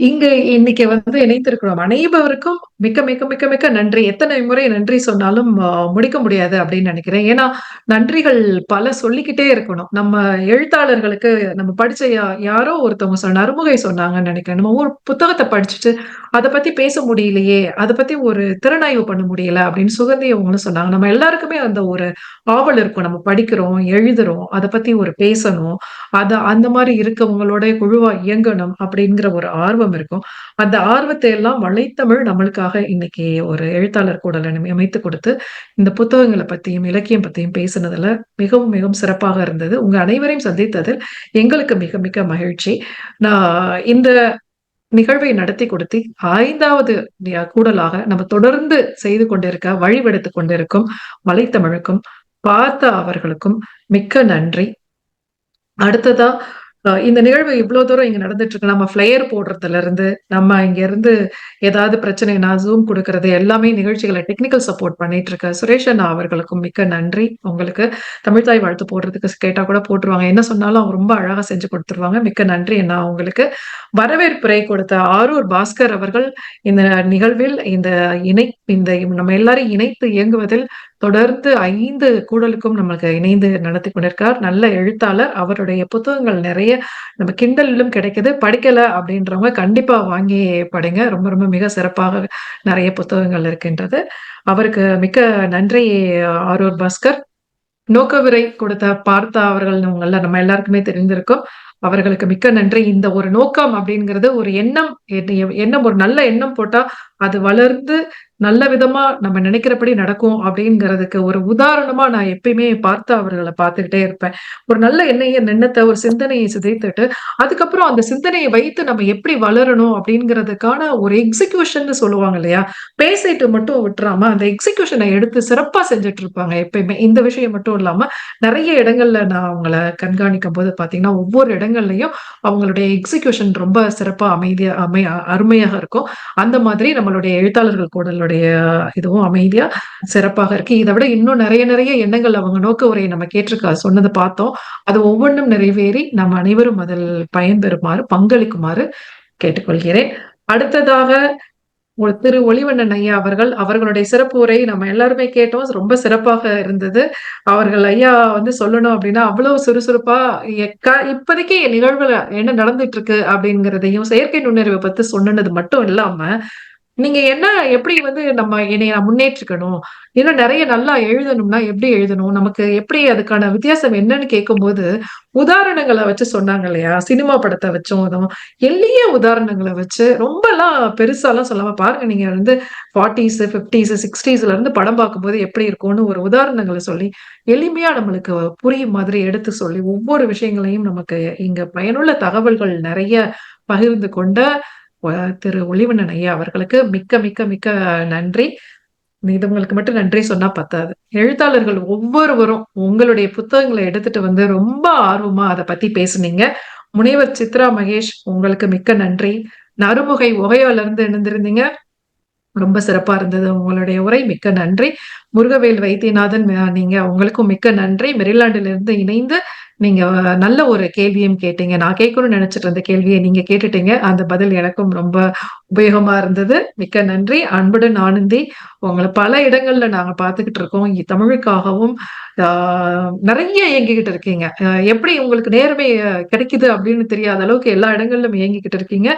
இங்கு இன்னைக்கு வந்து இணைந்திருக்கிறோம் அனைவருக்கும் மிக்க மிக்க மிக்க மிக்க நன்றி. எத்தனை முறை நன்றி சொன்னாலும் முடிக்க முடியாது அப்படின்னு நினைக்கிறேன் ஏன்னா, நன்றிகள் பல சொல்லிக்கிட்டே இருக்கணும். நம்ம எழுத்தாளர்களுக்கு நம்ம படிச்ச யா யாரோ ஒருத்தவங்க சொன்ன நறுமுகை சொன்னாங்கன்னு நினைக்கிறேன் நம்ம ஒரு புத்தகத்தை படிச்சுட்டு, அத பத்தி பேச முடியலையே, அத பத்தி ஒரு திறனாய்வு பண்ண முடியல அப்படின்னு சுகந்தி அவங்களும் சொன்னாங்க. நம்ம எல்லாருக்குமே அந்த ஒரு ஆவல் இருக்கும். நம்ம படிக்கிறோம், எழுதுறோம், அத பத்தி ஒரு பேசணும். அத அந்த மாதிரி இருக்கவங்களோட குழுவா இயங்கணும் அப்படிங்கிற ஒரு ஆர்வம் இருக்கும். அந்த ஆர்வத்தை எல்லாம் வலைத்தமிழ் நம்மளுக்காக இன்னைக்கு ஒரு எழுத்தாளர் கூட அமைத்து கொடுத்து, இந்த புத்தகங்களை பத்தியும், இலக்கியம் பத்தியும் பேசுனதுல மிகவும் மிகவும் சிறப்பாக இருந்தது. உங்க அனைவரையும் சந்தித்ததில் எங்களுக்கு மிக மிக மகிழ்ச்சி. நான் இந்த நிகழ்வை நடத்தி கொடுத்து ஐந்தாவது கூடலாக நம்ம தொடர்ந்து செய்து கொண்டிருக்க, வழிவெடுத்து கொண்டிருக்கும் வலைத்தமிழுக்கும், பார்த்த அவர்களுக்கும் மிக்க நன்றி. அடுத்ததா இந்த நிகழ்வு இவ்வளவு தூரம் இங்க நடந்துட்டு இருக்கு. நம்ம பிளேயர் போடுறதுல இருந்து நம்ம இங்க இருந்து ஏதாவது பிரச்சனைனா ஜூம் கொடுக்கறது எல்லாமே நிகழ்ச்சிகளை டெக்னிக்கல் சப்போர்ட் பண்ணிட்டு இருக்க சுரேஷ் அண்ணா அவர்களுக்கும் மிக்க நன்றி. உங்களுக்கு தமிழ்தாய் வாழ்த்து போடுறதுக்கு கேட்டா கூட போட்டுருவாங்க. என்ன சொன்னாலும் அவங்க ரொம்ப அழகா செஞ்சு கொடுத்துருவாங்க மிக்க நன்றி அண்ணா உங்களுக்கு. வரவேற்புரை கொடுத்த ஆரூர் பாஸ்கர் அவர்கள் இந்த நிகழ்வில் இந்த இணை இந்த நம்ம எல்லாரையும் இணைத்து இயங்குவதில் தொடர்ந்து ஐந்து கூடலுக்கும் நமக்கு இணைந்து நடத்தி கொண்டிருக்கார். நல்ல எழுத்தாளர். அவருடைய புத்தகங்கள் நிறைய நம்ம கிண்டலிலும் கிடைக்குது. படிக்கல அப்படின்றவங்க கண்டிப்பா வாங்கி படிங்க. ரொம்ப ரொம்ப மிக சிறப்பாக நிறைய புத்தகங்கள் இருக்கின்றது. அவருக்கு மிக்க நன்றி ஆரூர் பாஸ்கர். நோக்கவிரை கொடுத்த பார்த்தா அவர்கள் உங்கள நம்ம எல்லாருக்குமே தெரிந்திருக்கும். அவர்களுக்கு மிக்க நன்றி. இந்த ஒரு நோக்கம் அப்படிங்கிறது ஒரு எண்ணம் எண்ணம் ஒரு நல்ல எண்ணம் போட்டா, அது வளர்ந்து நல்ல விதமா நம்ம நினைக்கிறபடி நடக்கும் அப்படிங்கிறதுக்கு ஒரு உதாரணமா நான் எப்பயுமே பார்த்து அவர்களை பார்த்துக்கிட்டே இருப்பேன். ஒரு நல்ல எண்ணெய எண்ணத்தை ஒரு சிந்தனையை சிதைத்துட்டு, அதுக்கப்புறம் அந்த சிந்தனையை வைத்து நம்ம எப்படி வளரணும் அப்படிங்கிறதுக்கான ஒரு எக்ஸிக்யூஷன் சொல்லுவாங்க இல்லையா? பேசிட்டு மட்டும் விட்டுறாம, அந்த எக்ஸிக்யூஷனை எடுத்து சிறப்பா செஞ்சுட்டு இருப்பாங்க எப்பயுமே. இந்த விஷயம் மட்டும் இல்லாம, நிறைய இடங்கள்ல நான் அவங்கள கண்காணிக்கும்போது பாத்தீங்கன்னா ஒவ்வொரு இடங்கள்லயும் அவங்களுடைய எக்ஸிகியூஷன் ரொம்ப சிறப்பா அமைதியா அமை அருமையாக இருக்கும். அந்த மாதிரி நம்ம நம்மளுடைய எழுத்தாளர்கள் கூடலுடைய இதுவும் அமைதியா, சிறப்பாக இருக்கு. இதை விட இன்னும் நிறைய நிறைய எண்ணங்கள் அவங்க நோக்க உரையை நம்ம கேட்டிருக்கா சொன்னதை பார்த்தோம். அது ஒவ்வொன்றும் நிறைவேறி நம்ம அனைவரும் அதில் பயன்பெறுமாறு, பங்களிக்குமாறு கேட்டுக்கொள்கிறேன். அடுத்ததாக ஒரு திரு ஒளிவண்ணன் ஐயா அவர்கள், அவர்களுடைய சிறப்பு உரை நம்ம எல்லாருமே கேட்டோம். ரொம்ப சிறப்பாக இருந்தது. அவர்கள் ஐயா வந்து சொல்லணும் அப்படின்னா, அவ்வளவு சுறுசுறுப்பா எக்க இப்போதைக்கு நிகழ்வுல என்ன நடந்துட்டு இருக்கு அப்படிங்கிறதையும், செயற்கை நுண்ணறிவை பத்தி சொன்னது மட்டும் இல்லாம, நீங்க என்ன எப்படி வந்து நம்ம என்னைய நான் முன்னேற்றிக்கணும்? இன்னும் நிறைய நல்லா எழுதணும்னா எப்படி எழுதணும்? நமக்கு எப்படி அதுக்கான வித்தியாசம் என்னன்னு கேட்கும்போது, உதாரணங்கள வச்சு சொன்னாங்க இல்லையா? சினிமா படத்தை வச்சும் அதுவும் எளிய உதாரணங்கள வச்சு ரொம்பலாம் பெருசாலாம் சொல்லாம, பாருங்க நீங்க வந்து 40ஸ், 50ஸ், 60ஸ்ல இருந்து படம் பார்க்கும்போது எப்படி இருக்கும்னு ஒரு உதாரணங்களை சொல்லி, எளிமையா நம்மளுக்கு புரியும் மாதிரி எடுத்து சொல்லி, ஒவ்வொரு விஷயங்களையும் நமக்கு இங்க பயனுள்ள தகவல்கள் நிறைய பகிர்ந்து கொண்ட திரு ஒளிவண்ணன் ஐயா அவர்களுக்கு மிக்க மிக்க மிக்க நன்றி. இது உங்களுக்கு மட்டும் நன்றி சொன்னா பத்தாது. எழுத்தாளர்கள் ஒவ்வொருவரும் உங்களுடைய புத்தகங்களை எடுத்துட்டு வந்து ரொம்ப ஆர்வமா அதை பத்தி பேசுனீங்க. முனைவர் சித்ரா மகேஷ் உங்களுக்கு மிக்க நன்றி. நறுமுகை ஒகையோல இருந்து எழுந்திருந்தீங்க ரொம்ப சிறப்பா இருந்தது உங்களுடைய உரை. மிக்க நன்றி. முருகவேல் வைத்தியநாதன் நீங்க உங்களுக்கும் மிக்க நன்றி. மெரிலாண்டிலிருந்து இணைந்து நீங்க நல்ல ஒரு கேள்வியும் கேட்டீங்க. நான் கேட்கணும்னு நினைச்சிட்டு இருந்த கேள்வியை நீங்க கேட்டுட்டீங்க. அந்த பதில் எனக்கும் ரொம்ப உபயோகமா இருந்தது. மிக்க நன்றி. அன்புடன் ஆனந்தி. உங்களை பல இடங்கள்ல நாங்க பாத்துக்கிட்டு இருக்கோம். தமிழுக்காகவும் நிறைய இயங்கிக்கிட்டு இருக்கீங்க. எப்படி உங்களுக்கு நேர்மை கிடைக்குது அப்படின்னு தெரியாத அளவுக்கு எல்லா இடங்கள்லும் இயங்கிக்கிட்டு இருக்கீங்க.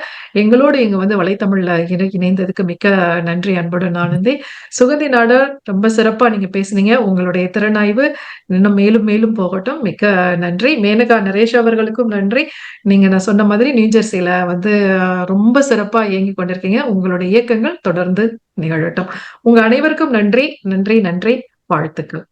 எங்களோடு இங்க வந்து வலைத்தமிழ்ல இணை இணைந்ததுக்கு மிக்க நன்றி அன்புடன் ஆனந்தி. சுகந்தி நாடார் ரொம்ப சிறப்பா நீங்க பேசுனீங்க. உங்களுடைய திறனாய்வு இன்னும் மேலும் மேலும் போகட்டும். மிக்க நன்றி. மேனகா நரேஷ் அவர்களுக்கும் நன்றி. நீங்க நான் சொன்ன மாதிரி நியூஜெர்சியில வந்து ரொம்ப சிறப்பா இயங்கி கொண்டிருக்கீங்க. உங்களுடைய இயக்கங்கள் தொடர்ந்து நிகழட்டும். உங்க அனைவருக்கும் நன்றி, நன்றி, நன்றி. வாழ்த்துக்கள்.